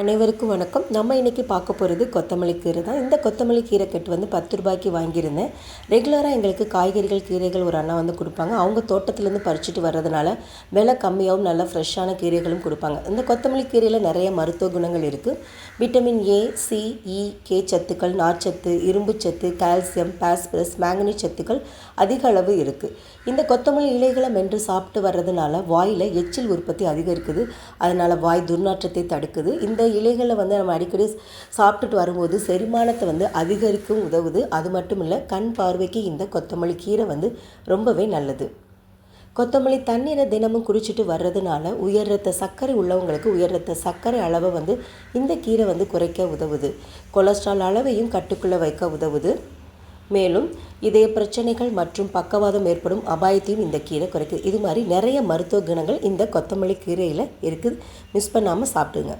அனைவருக்கும் வணக்கம். நம்ம இன்றைக்கி பார்க்க போகிறது கொத்தமல்லி கீரை தான். இந்த கொத்தமல்லி கீரை கட்டு வந்து பத்து ரூபாய்க்கு வாங்கியிருந்தேன். ரெகுலராக எங்களுக்கு காய்கறிகள் கீரைகள் ஒரு அண்ணா வந்து கொடுப்பாங்க. அவங்க தோட்டத்துலேருந்து பறிச்சுட்டு வர்றதுனால விலை கம்மியாகவும் நல்ல ஃப்ரெஷ்ஷான கீரைகளும் கொடுப்பாங்க. இந்த கொத்தமல்லி கீரையில் நிறைய மருத்துவ குணங்கள் இருக்குது vitamin A C e, E K சத்துக்கள் நார்ச்சத்து இரும்பு சத்து கால்சியம் பாஸ்பரஸ் மேங்கனி சத்துக்கள் அதிக அளவு இருக்குது இந்த கொத்தமல்லி இலைகளை மென்று சாப்பிட்டு வர்றதுனால வாயில் எச்சில் உற்பத்தி அதிகரிக்குது. அதனால் வாய் துர்நாற்றத்தை தடுக்குது. இந்த இலைகளை வந்து நம்ம அடிக்கடி சாப்பிட்டுட்டு வரும்போது செரிமானத்தை வந்து அதிகரிக்கும் உதவுது. அது மட்டும் இல்லை கண் பார்வைக்கு இந்த கொத்தமல்லி கீரை வந்து ரொம்பவே நல்லது. கொத்தமல்லி தண்ணீரை தினமும் குடிச்சிட்டு வர்றதுனால உயர் ரத்த சர்க்கரை உள்ளவங்களுக்கு உயர் ரத்த சர்க்கரை அளவை வந்து இந்த கீரை வந்து குறைக்க உதவுது. கொலஸ்ட்ரால் அளவையும் கட்டுக்குள்ளே வைக்க உதவுது. மேலும் இதய பிரச்சனைகள் மற்றும் பக்கவாதம் ஏற்படும் அபாயத்தையும் இந்த கீரை குறைக்குது. இது மாதிரி நிறைய மருத்துவ குணங்கள் இந்த கொத்தமல்லி கீரையில் இருக்குது. மிஸ் பண்ணாமல் சாப்பிடுங்க.